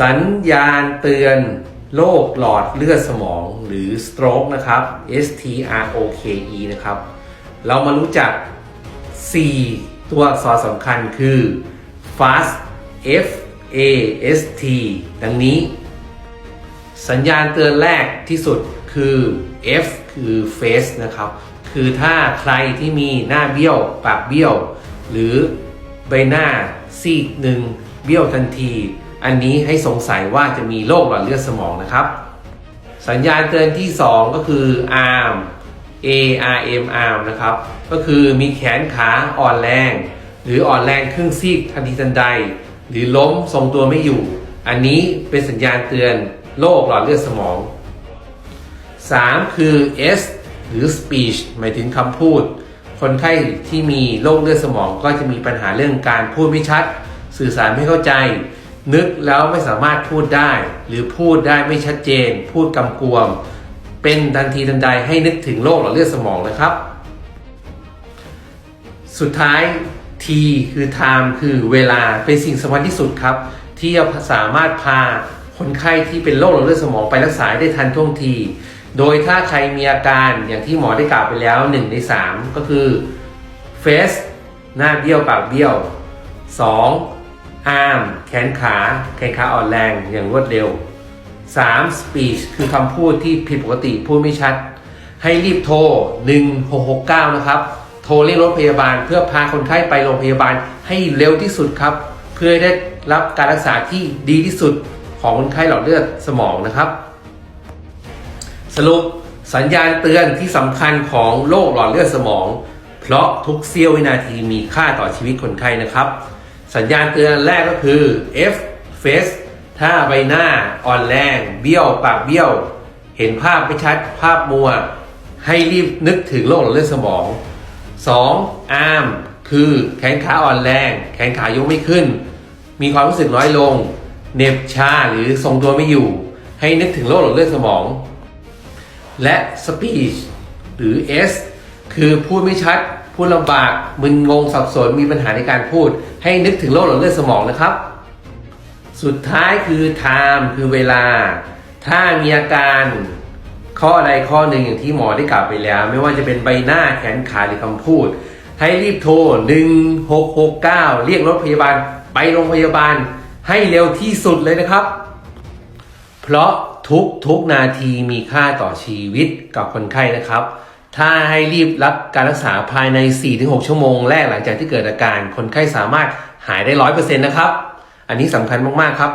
สัญญาณเตือนโรคหลอดเลือดสมองหรือ stroke นะครับ S T R O K E นะครับ เรามารู้จัก 4 ตัวอักษรสำคัญคือ fast F A S T ดังนี้ สัญญาณเตือนแรกที่สุดคือ F คือ face นะครับ คือถ้าใครที่มีหน้าเบี้ยว ปากเบี้ยว หรือใบหน้าซีกหนึ่งเบี้ยวทันที อันนี้ให้สงสัยว่าจะมีโรคหลอดเลือดสมองนะครับ สัญญาณเตือนที่ 2 ก็คือ arm A R M arm นะครับ ก็คือมีแขนขาอ่อนแรง หรืออ่อนแรงครึ่งซีกทันทีทันใด หรือล้มทรงตัวไม่อยู่ อันนี้เป็นสัญญาณเตือนโรคหลอดเลือดสมอง 3 คือ S หรือ speech หมายถึงคำพูด คนไข้ที่มีโรคเลือดสมองก็จะมีปัญหาเรื่องการพูดไม่ชัด สื่อสารไม่เข้าใจ นึกแล้วไม่สามารถพูดได้ หรือพูดได้ไม่ชัดเจน พูดกำกวม เป็นทันทีทันใดให้นึกถึงโรคหลอดเลือดสมองนะครับ สุดท้าย T คือ time คือเวลาเป็นสิ่งสำคัญที่สุดครับ ที่จะสามารถพาคนไข้ที่เป็นโรคหลอดเลือดสมองไปรักษาได้ทันท่วงที โดยถ้าใครมีอาการอย่างที่หมอได้กล่าวไปแล้ว 1 ใน 3 ก็คือ face หน้าเบี้ยวปากเบี้ยว 2. Arm แขนขา แขนขาอ่อนแรงอย่างรวดเร็ว 3. speech คือคำพูดที่ผิดปกติพูดไม่ชัด ให้รีบโทร 1669 นะครับ โทรเรียกรถพยาบาล เพื่อพาคนไข้ไปโรงพยาบาลให้เร็วที่สุดครับ เพื่อได้รับการรักษาที่ดีที่สุดของคนไข้หลอดเลือดสมองนะครับ สรุปสัญญาณเตือนที่สำคัญของโรคหลอดเลือดสมอง เพราะทุกเสี้ยววินาทีมีค่าต่อชีวิตคนไข้นะครับ สัญญาณเตือนแรกก็คือ F face ถ้าใบหน้าอ่อนแรง เบี้ยวปากเบี้ยว เห็นภาพไม่ชัดภาพมัว ให้รีบนึกถึงโรคหลอดเลือดสมอง 2. arm คือแขนขาอ่อนแรง แขนขายกไม่ขึ้น มีความรู้สึกน้อยลงเหน็บชาหรือทรงตัวไม่อยู่ ให้นึกถึงโรคหลอดเลือดสมอง และ speech หรือ S คือพูดไม่ชัด พูดลำบากมึนงงสับสนมีปัญหาในการพูด ให้นึกถึงโรคหลอดเลือดสมองนะครับ สุดท้ายคือ time คือเวลา ถ้ามีอาการข้อใดข้อหนึ่งอย่างที่หมอได้กล่าวไปแล้ว ไม่ว่าจะเป็นใบหน้าแขนขาหรือคำพูด ให้รีบโทร 1669 เรียกรถพยาบาลไปโรงพยาบาลให้เร็วที่สุดเลยนะครับ เพราะทุกทุกนาทีมีค่าต่อชีวิตกับคนไข้นะครับ ถ้าให้รีบรับการรักษาภายใน 4-6 ชั่วโมงแรกหลังจากที่เกิดอาการ คนไข้สามารถหายได้ 100%นะครับ อันนี้สำคัญมาก ๆ ครับ